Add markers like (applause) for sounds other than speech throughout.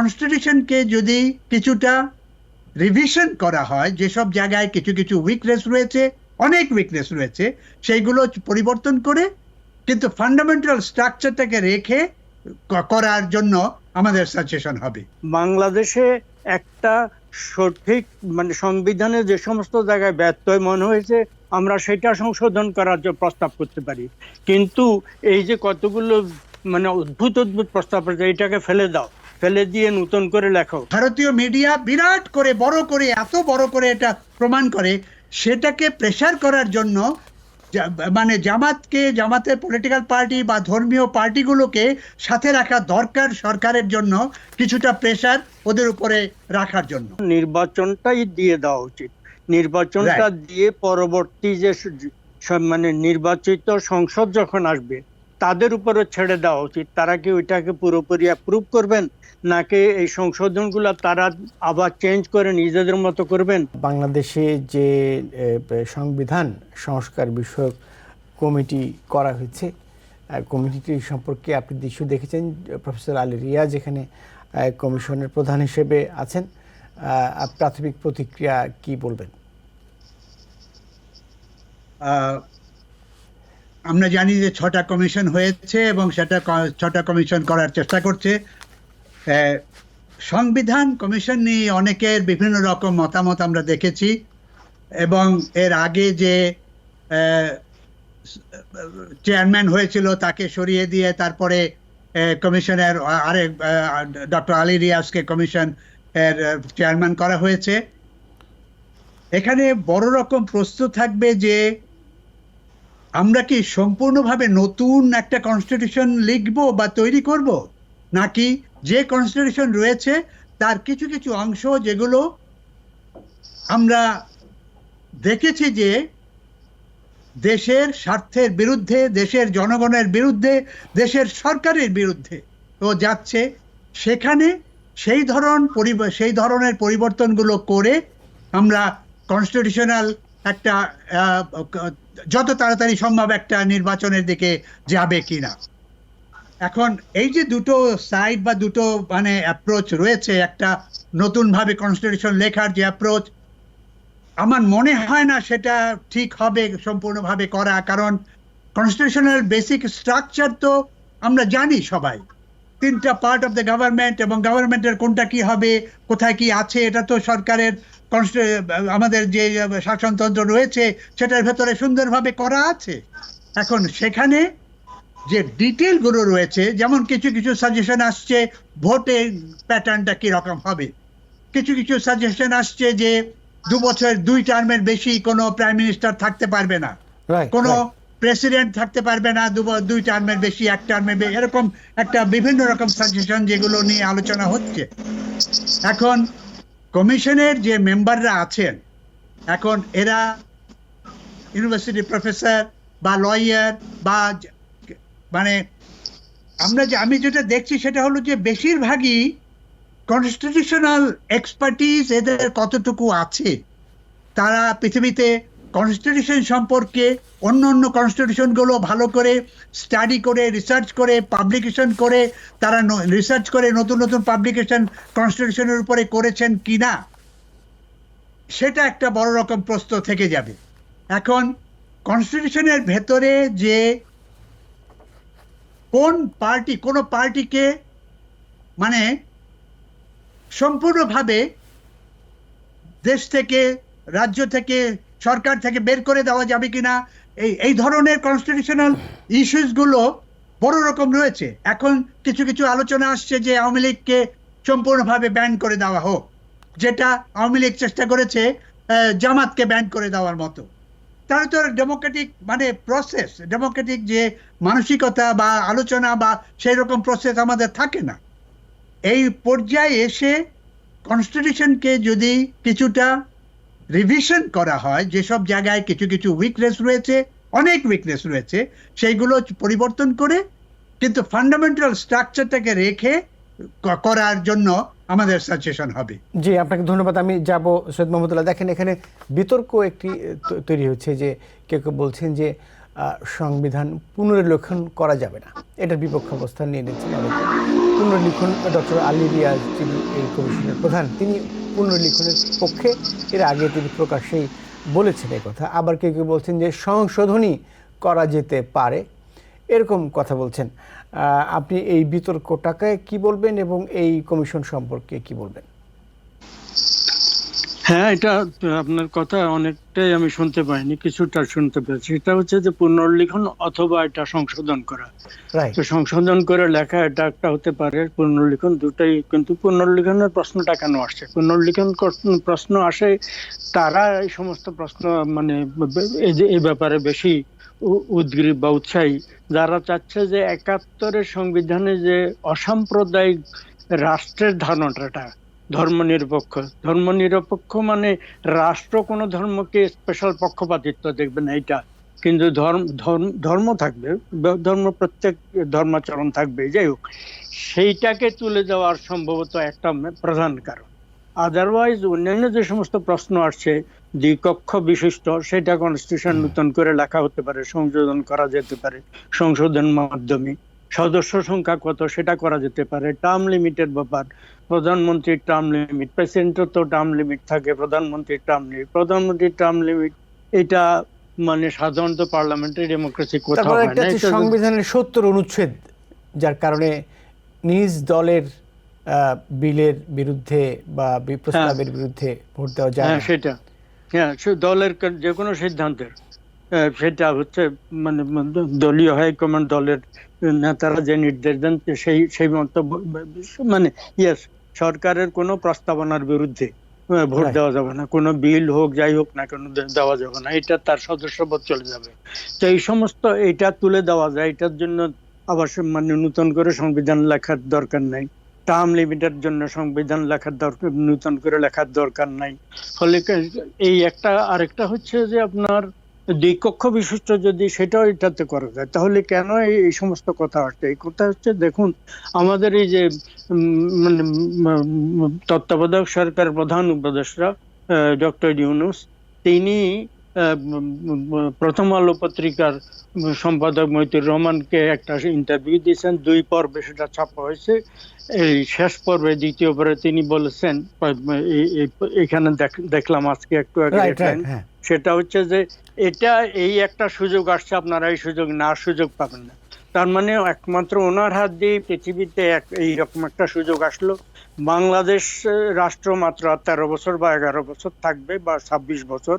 কনস্টিটিউশনকে যদি কিছুটা রিভিশন করা হয়, যেসব জায়গায় কিছু কিছু উইকনেস রয়েছে, অনেক উইকনেস রয়েছে, সেইগুলো পরিবর্তন করে কিন্তু ফান্ডামেন্টাল স্ট্রাকচারটাকে রেখে করার জন্য আমাদের সাজেশন হবে। বাংলাদেশে একটা সঠিক মানে সংবিধানে যে সমস্ত জায়গায় ব্যত্যয় মনে হয়েছে, আমরা সেটা সংশোধন করার জন্য প্রস্তাব করতে পারি। কিন্তু এই যে কতগুলো মানে অদ্ভুত অদ্ভুত প্রস্তাব এটাকে ফেলে দাও। ফেলে দিয়ে নতুন করে লেখো। ভারতীয় মিডিয়া বিরাট করে বড় করে এত বড় করে এটা প্রমাণ করে সেটাকে প্রেশার করার জন্য মানে জামাতকে জামাতের পলিটিক্যাল পার্টি বা ধর্মীয় পার্টিগুলোকে সাথে রাখা দরকার সরকারের জন্য কিছুটা প্রেশার ওদের উপরে রাখার জন্য। নির্বাচনটাই দিয়ে দেওয়া উচিত। নির্বাচনটা দিয়ে পরবর্তী যে মানে নির্বাচিত সংসদ যখন আসবে তাদের উপরে ছেড়ে দেওয়া উচিত। তারা কি ওইটাকে পুরোপুরি অ্যাপ্রুভ করবেন? নাকি এই সংশোধনগুলো তারা আবার চেঞ্জ করে নিজেদের মতো করবেন? বাংলাদেশে যে সংবিধান সংস্কার বিষয়ক কমিটি করা হয়েছে কমিটিটি সম্পর্কে আপনি দৃশ্য দেখেছেন প্রফেসর আলী রিয়া যেখানে কমিশনের প্রধান হিসেবে আছেন। প্রাথমিক প্রতিক্রিয়া কি বলবেন? আহ, আমরা জানি যে ছটা কমিশন হয়েছে এবং সেটা ছটা কমিশন করার চেষ্টা করছে। সংবিধান কমিশন নিয়ে অনেকের বিভিন্ন রকম মতামত আমরা দেখেছি এবং এর আগে যে চেয়ারম্যান হয়েছিল তাকে সরিয়ে দিয়ে তারপরে কমিশনের আরেক ডক্টর আলী রিয়াজকে কমিশন এর চেয়ারম্যান করা হয়েছে। এখানে বড় রকম প্রশ্ন থাকবে যে আমরা কি সম্পূর্ণভাবে নতুন একটা কনস্টিটিউশন লিখব বা তৈরি করব? নাকি যে কনস্টিটিউশন রয়েছে, তার কিছু কিছু অংশ যেগুলো আমরা দেখেছি যে দেশের স্বার্থের বিরুদ্ধে, দেশের জনগণের বিরুদ্ধে, দেশের সরকারের বিরুদ্ধে ও যাচ্ছে, সেখানে সেই ধরন সেই ধরনের পরিবর্তনগুলো করে আমরা কনস্টিটিউশনাল একটা যত তাড়াতাড়ি সম্ভব একটা নির্বাচনের দিকে যাবে কিনা। এখন এই যে দুটো সাইড বা দুটো মানে অ্যাপ্রোচ রয়েছে, একটা নতুনভাবে কনস্টিটিউশন লেখার যে অ্যাপ্রোচ আমার মনে হয় না সেটা ঠিক হবে, সম্পূর্ণভাবে করা। কারণ কনস্টিটিউশনাল বেসিক স্ট্রাকচার তো আমরা জানি সবাই। তিনটা পার্ট অফ দ্য গভর্নমেন্ট এবং গভর্নমেন্টের কোনটা কি হবে কোথায় কি আছে এটা তো সরকারের আমাদের যে শাসনতন্ত্র রয়েছে সেটার ভেতরে সুন্দরভাবে করা আছে। এখন সেখানে যে ডিটেলগুলো রয়েছে যেমন কিছু কিছু সাজেশন আসছে ভোটের প্যাটার্নটা কীরকম হবে। কিছু কিছু সাজেশন আসছে যে দু বছর দুই টার্মের বেশি কোনো প্রাইম মিনিস্টার থাকতে পারবে না। কোনো প্রেসিডেন্ট থাকতে পারবে না দুই টার্মের বেশি, এক টার্মের বেশি, এরকম একটা বিভিন্ন রকম সাজেশন যেগুলো নিয়ে আলোচনা হচ্ছে। এখন কমিশনের যে মেম্বাররা আছেন, এখন এরা ইউনিভার্সিটি প্রফেসর বা লয়ার বা মানে আমরা যে, আমি যেটা দেখছি সেটা হলো যে বেশিরভাগই কনস্টিটিউশনাল এক্সপার্টিস এদের কতটুকু আছে, তারা পৃথিবীতে কনস্টিটিউশন সম্পর্কে অন্য অন্য কনস্টিটিউশনগুলো ভালো করে স্টাডি করে রিসার্চ করে পাবলিকেশন করে, তারা রিসার্চ করে নতুন নতুন পাবলিকেশন কনস্টিটিউশনের উপরে করেছেন কি না সেটা একটা বড় রকম প্রশ্ন থেকে যাবে। এখন কনস্টিটিউশনের ভেতরে যে কোন পার্টি কোন পার্টিকে মানে সম্পূর্ণভাবে দেশ থেকে, রাজ্য থেকে সরকার থেকে বের করে দেওয়া যাবে কিনা? এই এই ধরনের কনস্টিটিউশনাল ইস্যুসগুলো বড় রকম রয়েছে। এখন কিছু কিছু আলোচনা আসছে যে আওয়ামী লীগকে সম্পূর্ণভাবে ব্যান করে দেওয়া হোক। যেটা আওয়ামী লীগ চেষ্টা করেছে জামাতকে ব্যান করে দেওয়ার মতো। তাহলে তো ডেমোক্রেটিক মানে প্রসেস ডেমোক্রেটিক যে মানসিকতা বা আলোচনা বা সেই রকম প্রসেস আমাদের থাকে না। এই পর্যায়ে এসে কনস্টিটিউশনকে যদি কিছুটা রিভিশন করা হয়, যেসব জায়গায় কিছু কিছু উইকনেস রয়েছে, অনেক উইকনেস রয়েছে, সেইগুলো পরিবর্তন করে কিন্তু ফান্ডামেন্টাল স্ট্রাকচারটাকে রেখে করার জন্য আমাদের সাজেশন হবে। জি, আপনাকে ধন্যবাদ। আমি যাব, সৈয়দ মোহাম্মদুল্লাহ দেখেন, এখানে বিতর্ক একটি তৈরি হচ্ছে যে, কেউ কেউ বলছেন যে সংবিধান পুনর্লেখন করা যাবে না। এটার বিপক্ষ অবস্থান নিয়ে নিচ্ছেন অনেকে। পুনর্লিখন ডক্টর আলী রিয়াজ, যিনি এই কমিশনের প্রধান, তিনি পুনর্লিখনের পক্ষে এর আগে তিনি প্রকাশ্যেই বলেছেন এই কথা। আবার কেউ কেউ বলছেন যে সংশোধনী করা যেতে পারে। এরকম কথা বলছেন। আপনি এই বিতর্কটাকে কি বলবেন এবং এই কমিশন সম্পর্কে কি বলবেন? হ্যাঁ এটা আপনার কথা অনেকটাই আমি শুনতে পাইনি কিছুটা শুনতে পেয়েছি। এটা হচ্ছে যে পুনর্লিখন অথবা এটা সংশোধন করা। তো সংশোধন করে লেখা এটা একটা হতে পারে পুনর্লিখন দুটাই কিন্তু পুনর্লিখনের প্রশ্নটা কেন আসছে? পুনর্লিখন প্রশ্ন আসে তারা এই সমস্ত প্রশ্ন মানে এই যে এই ব্যাপারে বেশি উদ্গ্রীব বা উৎসাহী যারা চাচ্ছে যে একাত্তরের সংবিধানে যে অসাম্প্রদায়িক রাষ্ট্রের ধারণাটা ধর্মনিরপেক্ষ। ধর্মনিরপেক্ষ মানে রাষ্ট্র কোনো ধর্মকে স্পেশাল পক্ষপাতিত্ব দেখবে না এটা কিন্তু ধর্ম ধর্ম- ধর্ম থাকবে ধর্ম প্রত্যেক ধর্মাচরণ থাকবে যাই হোক। সেইটাকে তুলে দেওয়ার সম্ভবত একটা প্রধান কারণ। আদারওয়াইজ অন্যান্য যে সমস্ত প্রশ্ন আসছে দ্বিকক্ষ বিশিষ্ট সেটা কনস্টিটিউশন নতুন করে লেখা হতে পারে সংশোধন করা যেতে পারে সংশোধন মাধ্যমে। সদস্য সংখ্যা কত সেটা করা যেতে পারে। টার্ম লিমিটের ব্যাপার প্রধানমন্ত্রীর টার্ম লিমিট প্রেসিডেন্টের তো টার্ম লিমিট থাকে প্রধানমন্ত্রীর টার্ম লিমিট প্রধানমন্ত্রীর টার্ম লিমিট এটা মানে সাধারণত পার্লামেন্টারি ডেমোক্রেসি কোথাও হয় না। সংবিধানের সত্তর অনুচ্ছেদ যার কারণে নিজ দলের বিলের বিরুদ্ধে বা বি- প্রস্তাবের বিরুদ্ধে ভোট দেওয়া যায় হ্যাঁ সেটা। হ্যাঁ দলের যে কোনো সিদ্ধান্তের সেটা হচ্ছে মানে দলীয় হাইকমান্ড দলের নেতারা যে নির্দেশ দেন সেই সেই মন্তব্য মানে ইয়েস সরকারের কোনো প্রস্তাবনার বিরুদ্ধে ভোট দেওয়া যাবে না। কোনো বিল হোক যাই হোক না কেন দেওয়া যাবে না। এটা তার সদস্যপদ চলে যাবে। তো এই সমস্ত এটা তুলে দেওয়া যায়। এটার জন্য আবার মানে নতুন করে সংবিধান লেখার দরকার নাই। টার্ম লিমিটের জন্য সংবিধান লেখার দরকার নতুন করে লেখার দরকার নাই। ফলে এই একটা আরেকটা হচ্ছে যে আপনার দ্বিকক্ষ বিশিষ্ট যদি সেটাও এটাতে করা যায় তাহলে কেন এই সমস্ত কথা আসছে? এই কথা হচ্ছে দেখুন আমাদের এই যে মানে তত্ত্বাবধায়ক সরকার প্রধান উপদেষ্টা ডক্টর ইউনুস তিনি প্রথম আলো পত্রিকার সম্পাদক মৈতুর রহমানকে একটা ইন্টারভিউ দিয়েছেন দুই পর্বে সেটা ছাপা হয়েছে। এই শেষ পর্বে দ্বিতীয় পর্বে তিনি বলেছেন এখানে দেখ- দেখলাম আজকে একটু আগে সেটা হচ্ছে যে এটা এই একটা সুযোগ আসছে, আপনারা এই সুযোগ না, সুযোগ পাবেন না। তার মানে একমাত্র ওনার হাত দিয়ে পৃথিবীতে এক- এইরকম একটা সুযোগ আসলো। বাংলাদেশ রাষ্ট্র মাত্র তেরো বছর বা এগারো বছর থাকবে বা ছাব্বিশ বছর।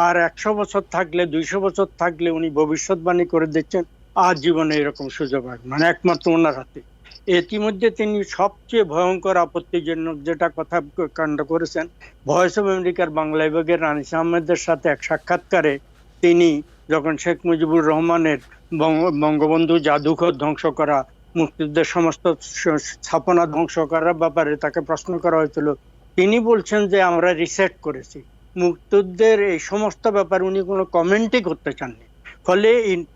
আর একশো বছর থাকলে, দুইশো বছর থাকলে উনি ভবিষ্যৎবাণী করে দিচ্ছেন। আর জীবনে এরকম সুযোগ আসবে মানে একমাত্র ওনার হাতে। ইতিমধ্যে তিনি সবচেয়ে ভয়ঙ্কর আপত্তিজনক যেটা কথা কাণ্ড করেছেন ভয়েস অফ আমেরিকার বাংলা বিভাগের রানিস আহমেদের সাথে এক সাক্ষাৎকারে তিনি যখন শেখ মুজিবুর রহমানের বঙ্গ- বঙ্গবন্ধু জাদুঘর ধ্বংস করা, মুক্তিযুদ্ধের সমস্ত স্থাপনা ধ্বংস করার ব্যাপারে তাকে প্রশ্ন করা হয়েছিল, তিনি বলছেন যে আমরা রিসেট করেছি। মুক্তিযুদ্ধের এই সমস্ত ব্যাপারে উনি কোনো কমেন্টই করতে চাননি। ফলে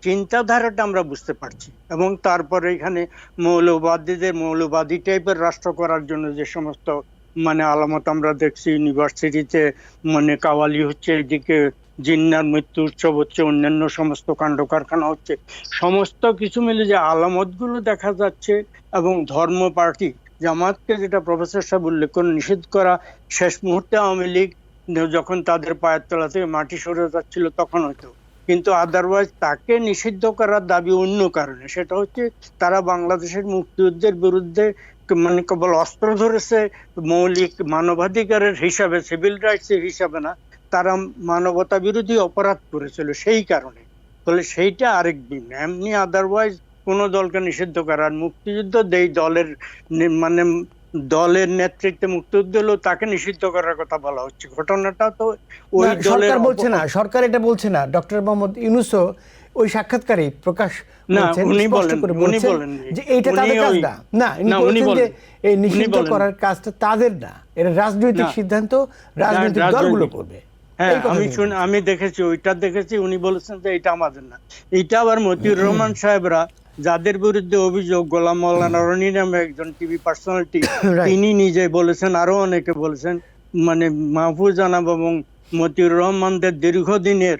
চিন্তাধারাটা আমরা বুঝতে পারছি। এবং তারপরে এখানে মৌলবাদীদের, মৌলবাদী টাইপের রাষ্ট্র করার জন্য যে সমস্ত মানে আলামত আমরা দেখছি ইউনিভার্সিটিতে মানে কাওয়ালি হচ্ছে, এদিকে জিন্নার মৃত্যু উৎসব হচ্ছে, অন্যান্য সমস্ত কাণ্ড কারখানা হচ্ছে। সমস্ত কিছু মিলে যে আলামতগুলো দেখা যাচ্ছে এবং ধর্ম পার্টি, জামাতকে যেটা প্রফেসর সাহেব উল্লেখ করে, নিষেধ করা, শেষ মুহূর্তে আওয়ামী লীগ যখন তাদের পায়ের তলা থেকে মাটি সরে যাচ্ছিল, তখন হয়তো কিন্তু আদারওয়াইজ তাকে নিষিদ্ধ করার দাবি অন্য কারণে। সেটা হচ্ছে তারা বাংলাদেশের মুক্তিযুদ্ধের বিরুদ্ধে মানে কেবল অস্ত্র ধরেছে, মৌলিক মানবাধিকারের হিসাবে সিভিল রাইটস এর হিসাবে না, তারা মানবতা বিরোধী অপরাধ করেছিল সেই কারণে। ফলে সেইটা আরেক দিন। এমনি আদারওয়াইজ কোন দলকে নিষিদ্ধ করার মুক্তিযুদ্ধ দেই দলের মানে দলের নেতৃত্বে মুক্তিযুদ্ধ হলেও তাকে নিষিদ্ধ করার কথা বলা হচ্ছে। ঘটনাটা তো ওই সরকার বলছে না সরকার এটা বলছে না। ডক্টর মোহাম্মদ ইউনুসও ওই সাক্ষাৎকারে প্রকাশ না, উনি বলেন- উনি বলেননি। যে এইটা তাদের কাজ না। না উনি বলেছেন যে এই নিষিদ্ধ করার কাজটা তাদের না। এটা রাজনৈতিক সিদ্ধান্ত রাজনৈতিক। দলগুলো করবে। হ্যাঁ আমি শুন আমি দেখেছি ওইটা দেখেছি উনি বলেছেন যে এটা আমাদের না। এটা আবার মতিউর রহমান সাহেবরা যাদের বিরুদ্ধে অভিযোগ গোলাম মৌলানা রনি নামে একজন টিভি পার্সোনালিটি (coughs) তিনি নিজে বলেছেন আরও অনেকে বলেছেন মানে মাহফুজ আনাব এবং মতিউর রহমানদের দীর্ঘদিনের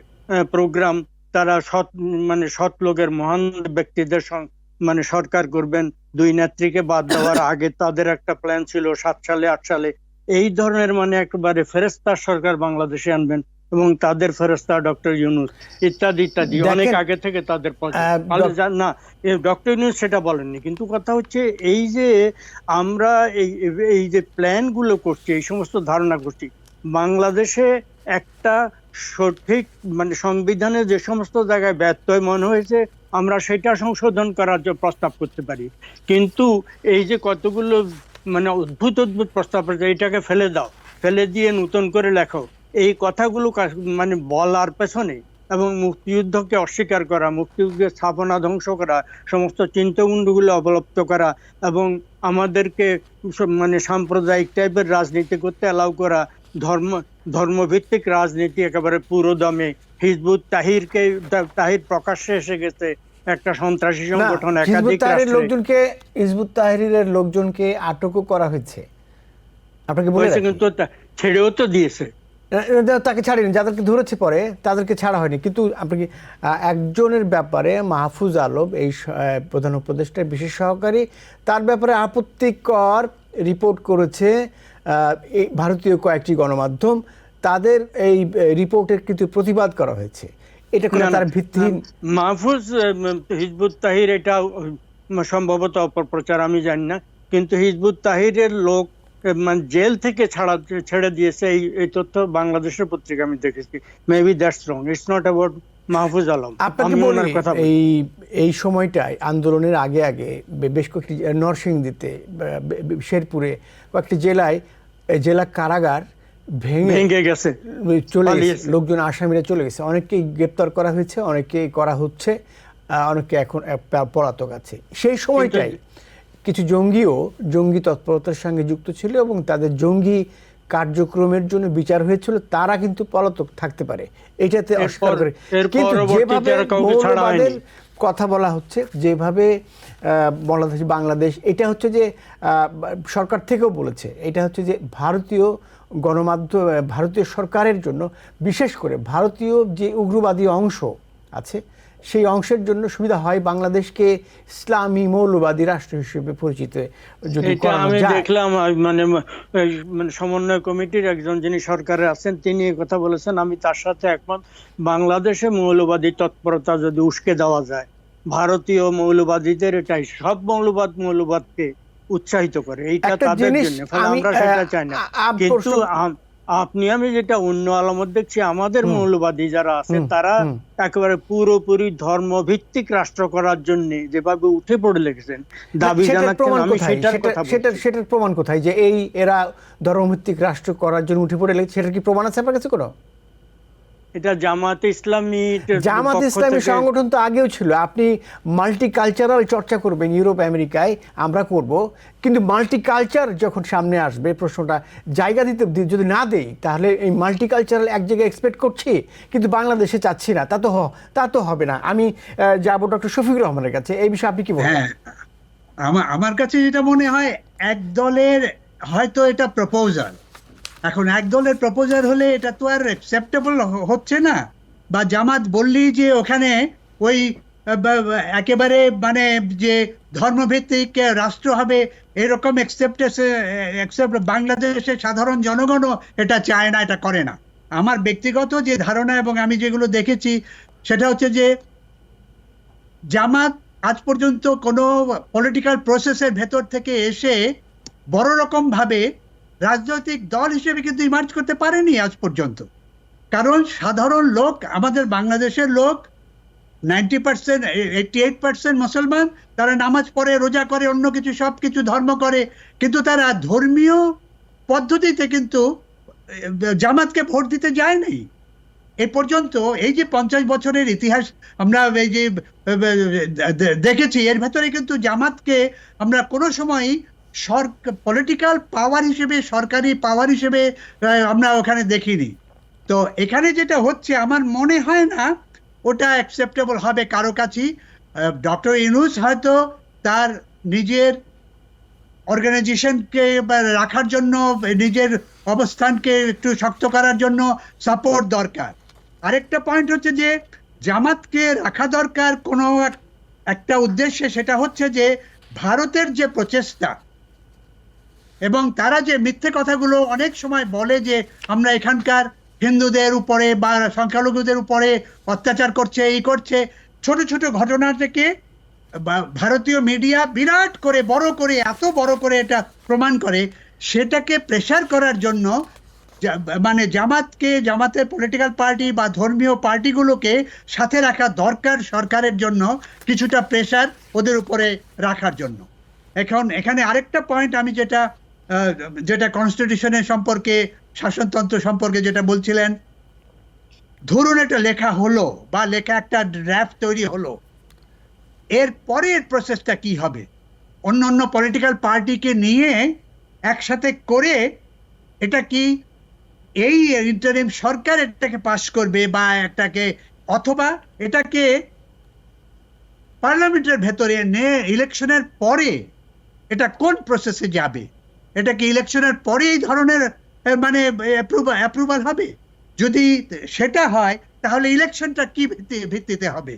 প্রোগ্রাম তারা সৎ মানে সৎ লোকের মহান ব্যক্তিদের মানে সরকার করবেন। দুই নেত্রীকে বাদ দেওয়ার (coughs) আগে তাদের একটা প্ল্যান ছিল সাত সালে আট সালে। এই ধরনের মানে একেবারে ফেরেস্তার সরকার বাংলাদেশে আনবেন। এবং তাদের ফেরেস্তা ডক্টর ইউনুস ইত্যাদি ইত্যাদি। অনেক আগে থেকে তাদের না ডক্টর ইউনুস সেটা বলেননি। কিন্তু কথা হচ্ছে এই যে আমরা এই এই যে প্ল্যানগুলো করছি এই সমস্ত ধারণা করছি বাংলাদেশে একটা সঠিক মানে সংবিধানে যে সমস্ত জায়গায় ব্যত্যয় মনে হয়েছে আমরা সেটা সংশোধন করার জন্য প্রস্তাব করতে পারি। কিন্তু এই যে কতগুলো মানে অদ্ভুত অদ্ভুত প্রস্তাব আছে এটাকে ফেলে দাও। ফেলে দিয়ে নতুন করে লেখো। এই কথাগুলো মানে বলার পেছনে এবং মুক্তিযুদ্ধকে অস্বীকার করা মুক্তিযুদ্ধের স্থাপনা ধ্বংস করা সমস্ত চিন্তাগুলো অবলুপ্ত করা এবং আমাদেরকে মানে সাম্প্রদায়িক টাইপের রাজনীতি করতে অ্যালাউ করা ধর্ম ধর্মভিত্তিক রাজনীতি একেবারে পুরো দমে হিজবুত তাহিরকে তাহির প্রকাশ্যে এসে গেছে একটা সন্ত্রাসী সংগঠন একাধিক লোকজনকে হিজবুত তাহিরের লোকজনকে আটকও করা হয়েছে। আপনাকে বলে রাখি। কিন্তু ছেড়েও তো দিয়েছে। তাকে ছাড়েনি যাদেরকে ধরেছে পরে তাদেরকে ছাড়া হয়নি। কিন্তু আপনি আহ, একজনের ব্যাপারে মাহফুজ আলম এই প্রধান উপদেষ্টার বিশেষ সহকারী তার ব্যাপারে আপত্তিকর রিপোর্ট করেছে এই ভারতীয় কয়েকটি গণমাধ্যম। তাদের এই রিপোর্টের কিন্তু প্রতিবাদ করা হয়েছে। এটা কোনো তার ভিত্তিহীন মাহফুজ হিজবুত তাহির এটা সম্ভবত অপপ্রচার আমি জানি না। কিন্তু হিজবুত তাহিরের লোক মানে জেল থেকে ছাড়া ছেড়ে দিয়েছে এই এই তথ্য বাংলাদেশের পত্রিকা আমি দেখেছি। Maybe that's wrong it's not about Mahfuz Alam. আপনাকে বলি কথা এই এই সময়টায় আন্দোলনের আগে আগে বেশ কয়েকটি নরসিংদীতে শেরপুরে কয়েকটি জেলায় জেলা কারাগার ভেঙে ভেঙে গেছে। চলে গেছে। লোকজন আসামিরা চলে গেছে। অনেককেই গ্রেপ্তার করা হয়েছে অনেকেই করা হচ্ছে অনেকে এখন পলাতক আছে। সেই সময়টাই কিছু জঙ্গিও জঙ্গি তৎপরতার সঙ্গে যুক্ত ছিল এবং তাদের জঙ্গি কার্যক্রমের জন্য বিচার হয়েছিল তারা কিন্তু পলাতক থাকতে পারে এটাতে অস্বীকার করে কিন্তু যেভাবে। মৌলবাদের কথা বলা হচ্ছে যেভাবে আহ, বাংলাদেশ বাংলাদেশ এটা হচ্ছে যে আহ, সরকার থেকেও বলেছে এটা হচ্ছে যে ভারতীয় গণমাধ্যম ভারতীয় সরকারের জন্য বিশেষ করে ভারতীয় যে উগ্রবাদী অংশ আছে সেই অংশের জন্য সুবিধা হয় বাংলাদেশকে ইসলামী মৌলবাদী রাষ্ট্র হিসেবে পরিচিত যদি আমি দেখলাম মানে মানে সমন্বয় কমিটির একজন যিনি সরকারে আছেন তিনি কথা বলেছেন আমি তার সাথে একমত বাংলাদেশে মৌলবাদী তৎপরতা যদি উস্কে দেওয়া যায় ভারতীয় মৌলবাদীদের এটাই সব মৌলবাদ মৌলবাদকে উৎসাহিত করে এইটা তাদের জন্য আমরা সেটা চাই না। কিন্তু আপনি আমি যেটা অন্য আলামত দেখছি আমাদের মৌলবাদী যারা আছে তারা একেবারে পুরোপুরি ধর্মভিত্তিক রাষ্ট্র করার জন্য যেভাবে উঠে পড়ে লেগেছেন দাবি সেটার জানাচ্ছেন আমি সেটার সেটা- কথা সেটার সেটার প্রমাণ কোথায়? যে এই এরা ধর্মভিত্তিক রাষ্ট্র করার জন্য উঠে পড়ে লেগেছে সেটার কি প্রমাণ আছে আপনার কাছে কোনো? এটা জামাতে ইসলামী জামাত ইসলামী সংগঠন তো আগেও ছিল। আপনি মাল্টি কালচারাল চর্চা করবেন ইউরোপ আমেরিকায় আমরা করব। কিন্তু মাল্টি কালচার যখন সামনে আসবে প্রশ্নটা জায়গা দিতে যদি না দেই তাহলে এই মাল্টি কালচারাল এক জায়গায় এক্সপেক্ট করছি কিন্তু বাংলাদেশে চাচ্ছি না। তা তো হ- তা তো হবে না। আমি আহ, যাব ডক্টর শফিকুর রহমানের কাছে। এই বিষয়ে আপনি কি বলেন হ্যাঁ আমার আমার কাছে যেটা মনে হয় এক দলের হয়তো এটা প্রপোজাল এখন এক দলের প্রপোজাল হলে এটা তো আর অ্যাকসেপ্টেবল হচ্ছে না। বা জামাত বললি যে ওখানে ওই একেবারে মানে যে ধর্মভিত্তিক রাষ্ট্র হবে, এরকম অ্যাকসেপ্ট বাংলাদেশের সাধারণ জনগণও এটা চায় না, এটা করে না। আমার ব্যক্তিগত যে ধারণা এবং আমি যেগুলো দেখেছি, সেটা হচ্ছে যে জামাত আজ পর্যন্ত কোনো পলিটিক্যাল প্রসেসের ভেতর থেকে এসে বড় রকম ভাবে রাজনৈতিক দল হিসেবে কিন্তু ইমার্জ করতে পারেনি আজ পর্যন্ত। কারণ সাধারণ লোক, আমাদের বাংলাদেশের লোক ninety percent eighty eight percent মুসলমান, তারা নামাজ পড়ে, রোজা করে, অন্য কিছু সব কিছু ধর্ম করে, কিন্তু তারা ধর্মীয় পদ্ধতিতে কিন্তু জামাতকে ভোট দিতে যায়নি। এ পর্যন্ত এই যে পঞ্চাশ বছরের ইতিহাস, আমরা এই যে দেখেছি, এর ভেতরে কিন্তু জামাতকে আমরা কোনো সময় পলিটিক্যাল পাওয়ার হিসেবে, সরকারি পাওয়ার হিসেবে আমরা ওখানে দেখিনি। তো এখানে যেটা হচ্ছে, আমার মনে হয় না, ওটা অ্যাকসেপ্টেবল হবে কারও কাছেই। ডক্টর ইউনুস হয়তো তার নিজের অর্গানাইজেশনকে রাখার জন্য, নিজের অবস্থানকে একটু শক্ত করার জন্য সাপোর্ট দরকার। আরেকটা পয়েন্ট হচ্ছে যে, জামাতকে রাখা দরকার কোনো একটা উদ্দেশ্যে, সেটা হচ্ছে যে, ভারতের যে প্রচেষ্টা এবং তারা যে মিথ্যে কথাগুলো অনেক সময় বলে যে আমরা এখানকার হিন্দুদের উপরে বা সংখ্যালঘুদের উপরে অত্যাচার করছে এই করছে, ছোট ছোট ঘটনা থেকে ভারতীয় মিডিয়া বিরাট করে বড় করে, এত বড় করে এটা প্রমাণ করে, সেটাকে প্রেশার করার জন্য মানে জামাতকে, জামাতের পলিটিক্যাল পার্টি বা ধর্মীয় পার্টিগুলোকে সাথে রাখা দরকার সরকারের জন্য কিছুটা প্রেশার ওদের উপরে রাখার জন্য। এখন এখানে আরেকটা পয়েন্ট আমি যেটা যেটা কনস্টিটিউশনের সম্পর্কে, শাসনতন্ত্র সম্পর্কে যেটা বলছিলেন। ধরুন এটা লেখা হলো বা লেখা একটা ড্রাফট তৈরি হলো। এর পরের প্রসেসটা কি হবে? অন্য অন্য পলিটিক্যাল পার্টিকে নিয়ে একসাথে করে এটা কি এই ইন্টারিম সরকার এটাকে পাশ করবে বা এটাকে, অথবা এটাকে পার্লামেন্টের ভেতরে নে ইলেকশনের পরে এটা কোন প্রসেসে যাবে? এটা কি ইলেকশনের পরে এই ধরনের মানে অ্যাপ্রুভাল হবে? যদি সেটা হয়, তাহলে ইলেকশনটা কি ভিত্তি- ভিত্তিতে হবে?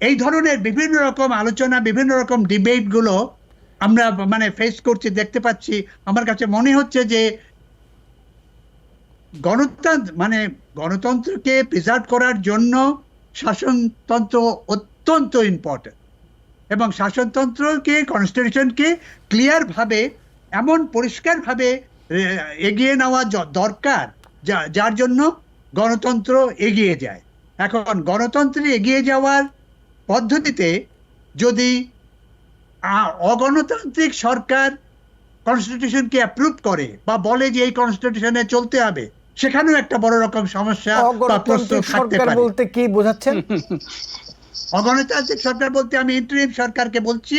এই ধরনের বিভিন্ন রকম আলোচনা, বিভিন্ন রকম ডিবেটগুলো আমরা মানে ফেস করছি, দেখতে পাচ্ছি। আমার কাছে মনে হচ্ছে যে গণতন্ত্র মানে গণতন্ত্রকে প্রিজার্ভ করার জন্য শাসনতন্ত্র অত্যন্ত ইম্পর্টেন্ট এবং শাসনতন্ত্রকে কনস্টিটিউশনকে ক্লিয়ার ভাবে এমন পরিষ্কারভাবে এগিয়ে নেওয়া দরকার যা- যার জন্য গণতন্ত্র এগিয়ে যায়। এখন গণতন্ত্রে এগিয়ে যাওয়ার পদ্ধতিতে যদি অগণতান্ত্রিক সরকার কনস্টিটিউশনকে অ্যাপ্রুভ করে বা বলে যে এই কনস্টিটিউশনে চলতে হবে সেখানেও একটা বড় রকম সমস্যা বা প্রশ্ন থাকতে পারে। বলতে কি বোঝাচ্ছেন? (laughs) অগণতান্ত্রিক সরকার বলতে আমি ইন্টারিম সরকারকে বলছি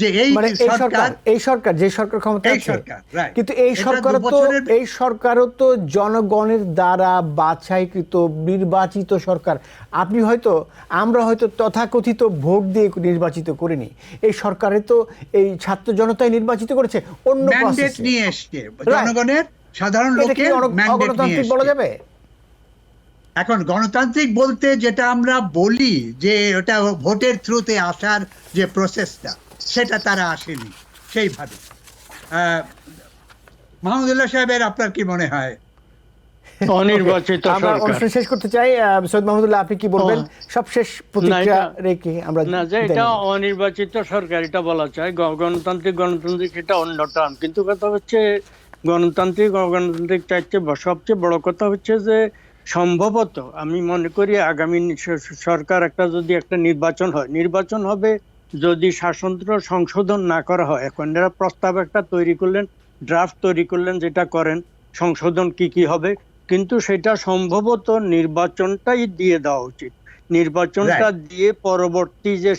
যে এই মানে সরকার সরকার এই সরকার যে সরকার ক্ষমতা এই সরকার, কিন্তু এই সরকার তো এই সরকারও তো জনগণের দ্বারা বাছাইকৃত নির্বাচিত সরকার। আপনি হয়তো আমরা হয়তো তথাকথিত ভোট দিয়ে নির্বাচিত করিনি। এই সরকারে তো এই ছাত্র জনতাই নির্বাচিত করেছে। অন্য ম্যান্ডেট নিয়ে এসছে। জনগণের সাধারণ লোকের ম্যান্ডেট নিয়ে বলা যাবে? এখন গণতান্ত্রিক বলতে যেটা আমরা বলি যে ওটা ভোটের থ্রুতে আসার যে প্রসেসটা সেটা তারা আসেনি সেইভাবে। আহ, মাহমুদুল্লাহ সাহেবের আপনার কি মনে হয়? অনির্বাচিত আমরা সরকার। অনুষ্ঠান শেষ করতে চাই সৈয়দ মাহমুদুল্লাহ আপনি কি বলবেন? সবশেষ প্রতিক্রিয়া এটা- রেখে আমরা না যে এটা অনির্বাচিত সরকার এটা বলা গ- গণতান্ত্রিক গণতান্ত্রিক এটা অন্য টার্ম। কিন্তু কথা হচ্ছে গণতান্ত্রিক অগণতান্ত্রিক চাইতে সবচেয়ে বড় কথা হচ্ছে যে সম্ভবত আমি মনে করি আগামী সরকার একটা যদি একটা নির্বাচন হয় নির্বাচন হবে যদি শাসনতন্ত্র সংশোধন না করা হয়। এখন এরা প্রস্তাব একটা তৈরি করলেন ড্রাফট তৈরি করলেন যেটা করেন সংশোধন কি কি হবে? কিন্তু সেটা সম্ভবত নির্বাচনটাই দিয়ে দেওয়া উচিত। নির্বাচনটা দিয়ে পরবর্তী যে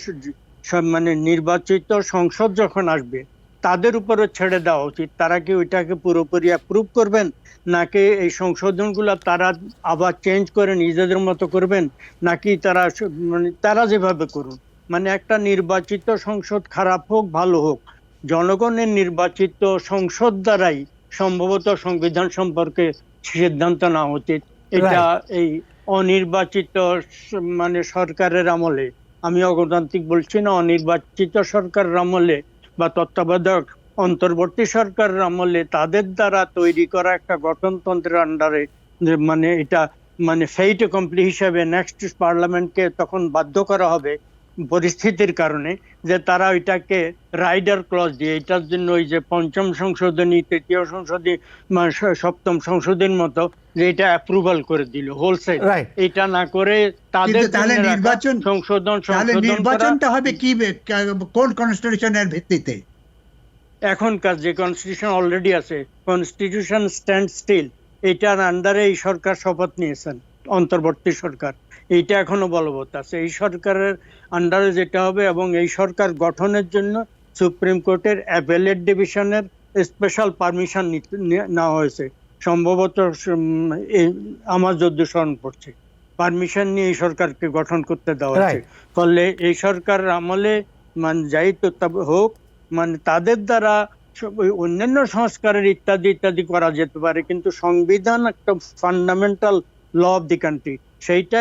মানে নির্বাচিত সংসদ যখন আসবে তাদের উপরে ছেড়ে দেওয়া উচিত। তারা কি ওইটাকে পুরোপুরি অ্যাপ্রুভ করবেন? নাকি এই সংশোধনগুলো তারা আবার চেঞ্জ করে নিজেদের মতো করবেন? নাকি তারা মানে তারা যেভাবে করুন মানে একটা নির্বাচিত সংসদ খারাপ হোক ভালো হোক জনগণের নির্বাচিত সংসদ দ্বারাই সম্ভবত সংবিধান সম্পর্কে সিদ্ধান্ত নেওয়া উচিত। এটা এই অনির্বাচিত মানে সরকারের আমলে। আমি অগণতান্ত্রিক বলছি না অনির্বাচিত সরকারের আমলে বা তত্ত্বাবধায়ক অন্তর্বর্তী সরকারের আমলে তাদের দ্বারা তৈরি করা একটা গঠনতন্ত্রের আন্ডারে মানে এটা মানে ফেইট কমপ্লি হিসাবে নেক্সট পার্লামেন্টকে তখন বাধ্য করা হবে পরিস্থিতির কারণে যে তারা ওইটাকে রাইডার ক্লজ দিয়ে এটার জন্য ওই যে পঞ্চম সংশোধনী তৃতীয় সংশোধনী মানে সপ্তম সংশোধনীর মতো যে এটা অ্যাপ্রুভাল করে দিল হোলসেল. এটা না করে তাদের তাহলে নির্বাচন সংশোধন সংশোধন নির্বাচনটা হবে কা- কোন কনস্টিটিউশনের ভিত্তিতে এখনকার যে কনস্টিটিউশন অলরেডি আছে কনস্টিটিউশন স্ট্যান্ড স্টিল এটার আন্ডারে এই সরকার শপথ নিয়েছেন অন্তর্বর্তী সরকার। এইটা এখনও বলবৎ আছে। এই সরকারের আন্ডারে যেটা হবে এবং এই সরকার গঠনের জন্য সুপ্রিম কোর্টের অ্যাপেলেট ডিভিশনের স্পেশাল পারমিশন নেওয়া হয়েছে। সম্ভবত এই- আমার যদ্দু স্মরণ পড়ছে। পারমিশন নিয়ে এই সরকারকে গঠন করতে দেওয়া হয়েছে। ফলে এই সরকার আমলে মানে যাই তত্ত্বাব- হোক মানে তাদের দ্বারা অন্যান্য সংস্কারের ইত্যাদি ইত্যাদি করা যেতে পারে, কিন্তু সংবিধান একটা fundamental law of the country সেইটা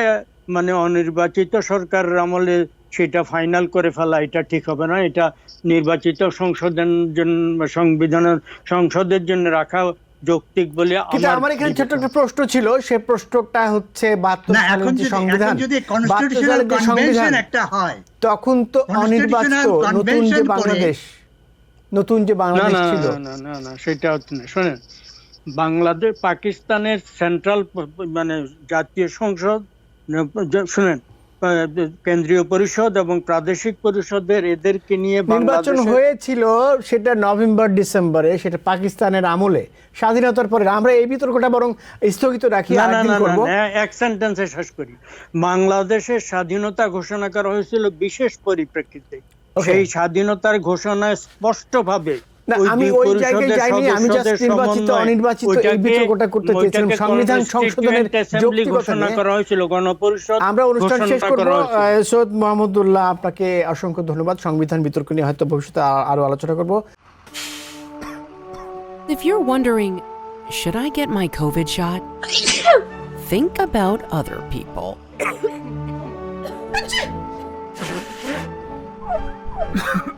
মানে অনির্বাচিত সরকারের আমলে সেটা ফাইনাল করে ফেলা, এটা ঠিক হবে না। এটা নির্বাচিত সংসদের জন্য সংবিধানের, সংসদের জন্য রাখা যৌক্তিক বলে কিন্তু আমার এখানে ছোট্ট একটা প্রশ্ন ছিল সে প্রশ্নটা হচ্ছে বাহাত্তর সালের যে সংবিধান সংবিধান একটা হয় তখন তো অনির্বাচিত নতুন যে বাংলাদেশ নতুন যে বাংলাদেশ না ছিল। না না না সেটা হচ্ছে না। শোনেন বাংলাদেশ পাকিস্তানের সেন্ট্রাল মানে জাতীয় সংসদ শুনেন কেন্দ্রীয় পরিষদ এবং প্রাদেশিক পরিষদের এদেরকে নিয়ে নির্বাচন হয়েছিল সেটা নভেম্বর ডিসেম্বরে সেটা পাকিস্তানের আমলে। স্বাধীনতার পরে আমরা এই বিতর্কটা বরং স্থগিত রাখি না না না এক সেন্টেন্সে শেষ করি। বাংলাদেশের স্বাধীনতা ঘোষণা করা হয়েছিল বিশেষ পরিপ্রেক্ষিতে. সেই স্বাধীনতার ঘোষণায় স্পষ্টভাবে আমি ওই জায়গায় যাইনি আমি জাস্ট নির্বাচিত অনির্বাচিত এই বিতর্কটা করতে চেয়েছিলাম সংবিধান সংশোধনের Constituent Assembly যৌক্তিকতা ঘোষণা করা হয়েছিল গণপরিষদ আমরা অনুষ্ঠান শেষ করব করা হয়েছিল। আহ, সৈয়দ মোহাম্মদুল্লাহ আপনাকে অসংখ্য ধন্যবাদ সংবিধান বিতর্ক নিয়ে হয়তো ভবিষ্যতে আরও আলোচনা করব If you're wondering, should I get my COVID shot? Think about other people. (laughs)